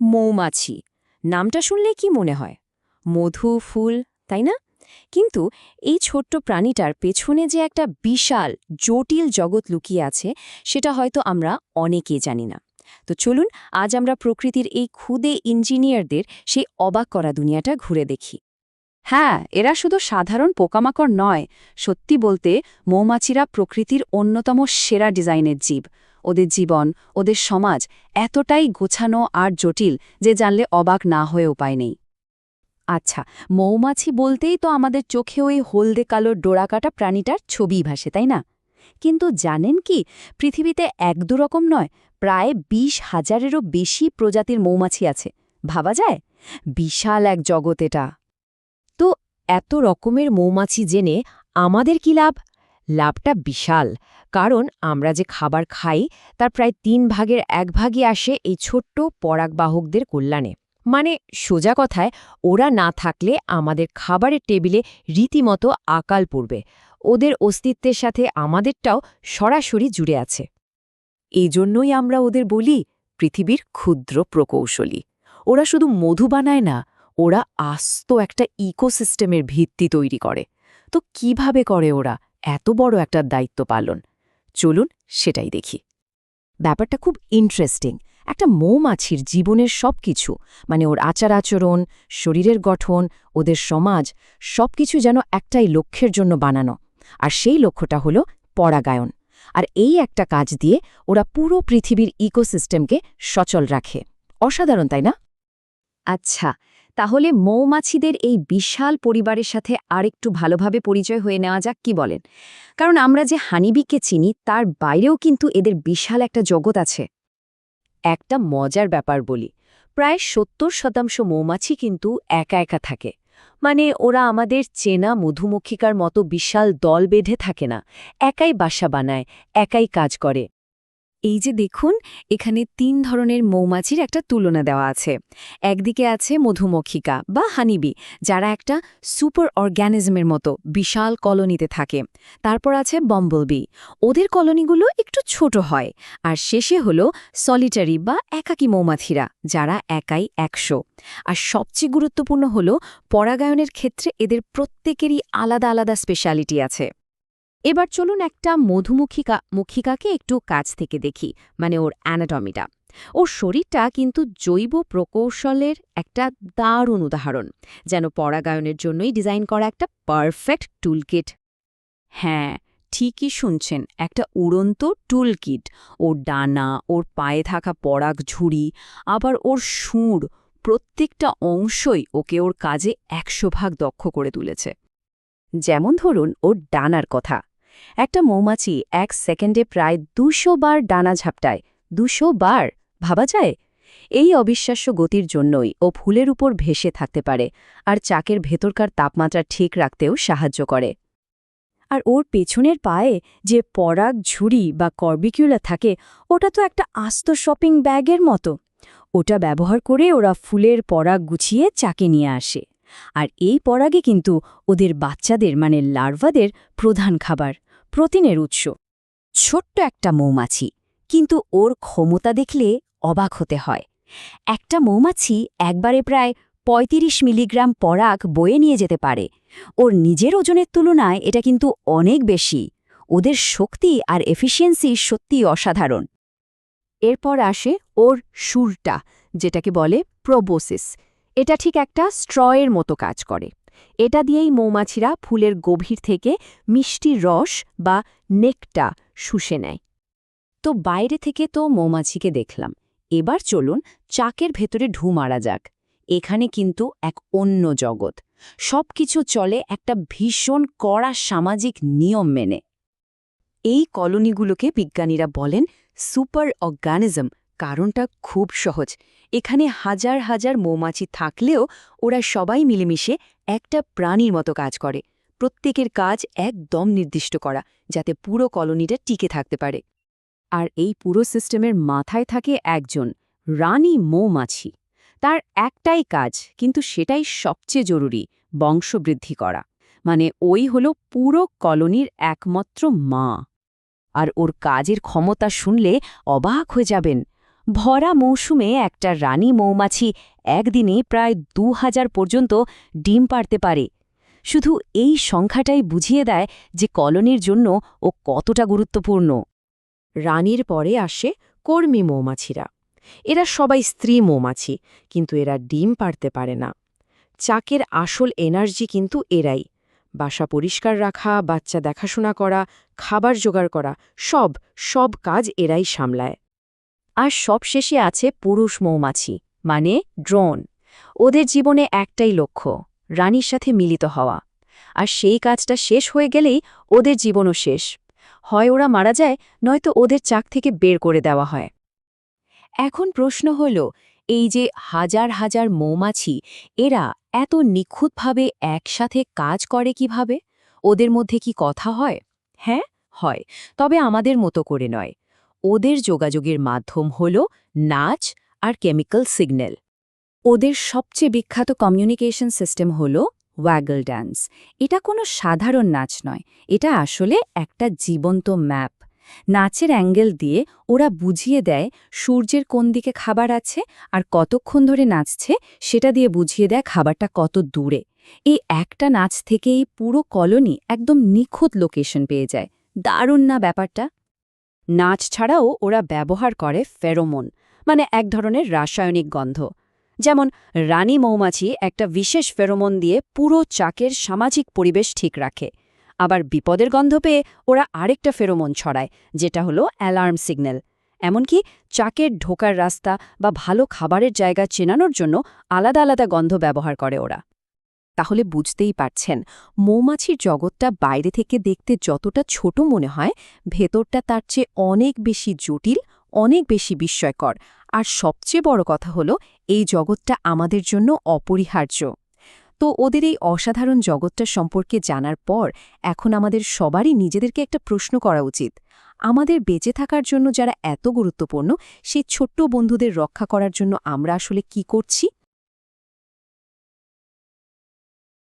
মৌমাছি। নামটা শুনলে কি মনে হয়? মধু, ফুল, তাই না? কিন্তু এই ছোট্ট প্রাণীটার পেছনে যে একটা বিশাল, জটিল জগৎ লুকিয়ে আছে, সেটা হয়তো আমরা অনেকেই জানি না। তো চলুন, আজ আমরা প্রকৃতির এই ক্ষুদে ইঞ্জিনিয়ারদের সেই অবাক করা দুনিয়াটা ঘুরে দেখি। হ্যাঁ এরা শুধু সাধারণ পোকামাকড় নয়, সত্যি বলতে মৌমাছিরা প্রকৃতির অন্যতম সেরা ডিজাইনের জীব। ওদের জীবন, ওদের সমাজ এতটাই গোছানো আর জটিল যে জানলে অবাক না হয়ে উপায় নেই। আচ্ছা মৌমাছি বলতেই তো আমাদের চোখে ওই হলদে কালো ডোরাকাটা প্রাণীটার ছবি ভাসে, তাই না? কিন্তু জানেন কি, পৃথিবীতে এক দুরকম নয়, প্রায় বিশ হাজারেরও বেশি প্রজাতির মৌমাছি আছে। ভাবা যায়? বিশাল এক জগৎ এটা। তো এত রকমের মৌমাছি জেনে আমাদের কি লাভ? লাভটা বিশাল। কারণ আমরা যে খাবার খাই, তার প্রায় তিন ভাগের এক ভাগই আসে এই ছোট্ট পরাগবাহকদের কল্যাণে। মানে সোজা কথায়, ওরা না থাকলে আমাদের খাবারের টেবিলে রীতিমতো আকাল পড়বে। ওদের অস্তিত্বের সাথে আমাদেরটাও সরাসরি জুড়ে আছে। এই জন্যই আমরা ওদের বলি, পৃথিবীর ক্ষুদ্র প্রকৌশলী। ওরা শুধু মধু বানায় না, ওরা আস্ত একটা ইকোসিস্টেমের ভিত্তি তৈরি করে। তো কীভাবে করে ওরা? এত বড় একটা দায়িত্ব পালন। চলুন সেটাই দেখি। ব্যাপারটা খুব ইন্টারেস্টিং একটা মৌমাছির জীবনের সব কিছু মানে ওর আচার আচরণ, শরীরের গঠন, ওদের সমাজ, সবকিছু যেন একটাই লক্ষ্যের জন্য বানানো। আর সেই লক্ষ্যটা হলো পরাগায়ন। আর এই একটা কাজ দিয়ে ওরা পুরো পৃথিবীর ইকোসিস্টেমকে সচল রাখে। অসাধারণ, তাই না? আচ্ছা তাহলে মৌমাছিদের এই বিশাল পরিবারের সাথে আরেকটু ভালোভাবে পরিচয় হয়ে নেওয়া যাক, কি বলেন? কারণ আমরা যে হানিবিকে চিনি, তার বাইরেও কিন্তু এদের বিশাল একটা জগৎ আছে। একটা মজার ব্যাপার বলি, প্রায় সত্তর শতাংশ মৌমাছি কিন্তু একা একা থাকে। মানে ওরা আমাদের চেনা মধুমক্ষিকার মতো বিশাল দল বেঁধে থাকে না, একাই বাসা বানায়, একাই কাজ করে। এই যে দেখুন, এখানে তিন ধরনের মৌমাছির একটা তুলনা দেওয়া আছে। একদিকে আছে মধুমক্ষিকা বা হানিবি, যারা একটা সুপার অর্গ্যানিজমের মতো বিশাল কলোনিতে থাকে। তারপর আছে বম্বলবি। ওদের কলোনিগুলো একটু ছোট হয় আর শেষে হলো সলিটারি বা একাকী মৌমাছিরা, যারা একাই একশো। আর সবচেয়ে গুরুত্বপূর্ণ হলো পরাগায়নের ক্ষেত্রে এদের প্রত্যেকেরই আলাদা আলাদা স্পেশালিটি আছে। এবার চলুন একটা মধুমুখিকা, মুখিকাকে একটু কাছ থেকে দেখি মানে ওর অ্যানাটমিটা ওর শরীরটা কিন্তু জৈব প্রকৌশলের একটা দারুণ উদাহরণ, যেন পরাগায়নের জন্যই ডিজাইন করা একটা পারফেক্ট টুলকিট হ্যাঁ ঠিকই শুনছেন, একটা উড়ন্ত টুলকিট ওর ডানা, ওর পায়ে থাকা পরাগ ঝুড়ি, আবার ওর সুর প্রত্যেকটা অংশই ওকে ওর কাজে একশো ভাগ দক্ষ করে তুলেছে। যেমন ধরুন, ওর ডানার কথা। একটা মৌমাছি এক সেকেন্ডে প্রায় দুশো বার ডানা ঝাপটায়। দুশো বার? ভাবা যায়? এই অবিশ্বাস্য গতির জন্যই ও ফুলের উপর ভেসে থাকতে পারে আর চাকের ভেতরকার তাপমাত্রা ঠিক রাখতেও সাহায্য করে। আর ওর পেছনের পায়ে যে পরাগ ঝুড়ি বা কর্বিকিউলা থাকে, ওটা তো একটা আস্ত শপিং ব্যাগের মতো। ওটা ব্যবহার করে ওরা ফুলের পরাগ গুছিয়ে চাকে নিয়ে আসে। আর এই পরাগে কিন্তু ওদের বাচ্চাদের মানে লার্ভাদের প্রধান খাবার। প্রোটিনের উৎস। ছোট্ট একটা মৌমাছি, কিন্তু ওর ক্ষমতা দেখলে অবাক হতে হয়। একটা মৌমাছি একবারে প্রায় ৩৫ মিলিগ্রাম পরাগ বয়ে নিয়ে যেতে পারে। ওর নিজের ওজনের তুলনায় এটা কিন্তু অনেক বেশি। ওদের শক্তি আর এফিসিয়েন্সি সত্যিই অসাধারণ। এরপর আসে ওর সুরটা, যেটাকে বলে প্রোবোসিস। এটা ঠিক একটা স্ট্রয়ের মতো কাজ করে। এটা দিয়েই মৌমাছিরা ফুলের গভীর থেকে মিষ্টি রস বা নেকটা শুষে নেয়। তো বাইরে থেকে তো মৌমাছিকে দেখলাম। এবার চলুন চাকের ভেতরে ঢু মারা যাক। এখানে কিন্তু এক অন্য জগৎ। সব কিছু চলে একটা ভীষণ কড়া সামাজিক নিয়ম মেনে। এই কলোনিগুলোকে বিজ্ঞানীরা বলেন সুপার অর্গানিজম কারণটা খুব সহজ। এখানে হাজার হাজার মৌমাছি থাকলেও ওরা সবাই মিলেমিশে একটা প্রাণীর মতো কাজ করে। প্রত্যেকের কাজ একদম নির্দিষ্ট করা, যাতে পুরো কলোনিটা টিকে থাকতে পারে। আর এই পুরো সিস্টেমের মাথায় থাকে একজন, রানী মৌমাছি। তার একটাই কাজ, কিন্তু সেটাই সবচেয়ে জরুরি, বংশবৃদ্ধি করা। মানে ওই হলো পুরো কলোনির একমাত্র মা। আর ওর কাজের ক্ষমতা শুনলে অবাক হয়ে যাবেন। ভরা মৌসুমে একটা রানী মৌমাছি একদিনে প্রায় দু হাজার পর্যন্ত ডিম পারতে পারে। শুধু এই সংখ্যাটাই বুঝিয়ে দেয় যে কলোনির জন্য ও কতটা গুরুত্বপূর্ণ। রানীর পরে আসে কর্মী মৌমাছিরা। এরা সবাই স্ত্রী মৌমাছি, কিন্তু এরা ডিম পারতে পারে না। চাকের আসল এনার্জি কিন্তু এরাই। বাসা পরিষ্কার রাখা, বাচ্চা দেখাশোনা করা, খাবার জোগাড় করা, সব সব কাজ এরাই সামলায়। আর সবশেষে আছে পুরুষ মৌমাছি মানে ড্রোন। ওদের জীবনে একটাই লক্ষ্য, রানীর সাথে মিলিত হওয়া। আর সেই কাজটা শেষ হয়ে গেলেই ওদের জীবনও শেষ। হয় ওরা মারা যায়, নয়তো ওদের চাক থেকে বের করে দেওয়া হয়। এখন প্রশ্ন হল, এই যে হাজার হাজার মৌমাছি, এরা এত নিখুঁতভাবে একসাথে কাজ করে কীভাবে? ওদের মধ্যে কি কথা হয়? হ্যাঁ হয়। তবে আমাদের মতো করে নয়। ওদের যোগাযোগের মাধ্যম হল নাচ আর কেমিক্যাল সিগন্যাল। ওদের সবচেয়ে বিখ্যাত কমিউনিকেশন সিস্টেম হল ওয়াগল ড্যান্স এটা কোনো সাধারণ নাচ নয়, এটা আসলে একটা জীবন্ত ম্যাপ। নাচের অ্যাঙ্গেল দিয়ে ওরা বুঝিয়ে দেয় সূর্যের কোন দিকে খাবার আছে আর কতক্ষণ ধরে নাচছে, সেটা দিয়ে বুঝিয়ে দেয় খাবারটা কত দূরে। এই একটা নাচ থেকেই পুরো কলোনি একদম নিখুঁত লোকেশন পেয়ে যায়। দারুণ না ব্যাপারটা? নাচ ছাড়াও ওরা ব্যবহার করে ফেরোমন মানে এক ধরনের রাসায়নিক গন্ধ। যেমন রানী মৌমাছি একটা বিশেষ ফেরোমন দিয়ে পুরো চাকের সামাজিক পরিবেশ ঠিক রাখে। আবার বিপদের গন্ধ পেয়ে ওরা আরেকটা ফেরোমন ছড়ায়, যেটা হলো অ্যালার্ম সিগন্যাল। এমনকি চাকের ঢোকার রাস্তা বা ভালো খাবারের জায়গা চেনানোর জন্য আলাদা আলাদা গন্ধ ব্যবহার করে ওরা। তাহলে বুঝতেই পারছেন, মৌমাছির জগৎটা বাইরে থেকে দেখতে যতটা ছোট মনে হয়, ভেতরটা তার চেয়ে অনেক বেশি জটিল, অনেক বেশি বিস্ময়কর। আর সবচেয়ে বড় কথা হলো, এই জগৎটা আমাদের জন্য অপরিহার্য। তো ওদের এই অসাধারণ জগৎটা সম্পর্কে জানার পর এখন আমাদের সবারই নিজেদেরকে একটা প্রশ্ন করা উচিত। আমাদের বেঁচে থাকার জন্য যারা এত গুরুত্বপূর্ণ, সেই ছোট্ট বন্ধুদের রক্ষা করার জন্য আমরা আসলে কি করছি?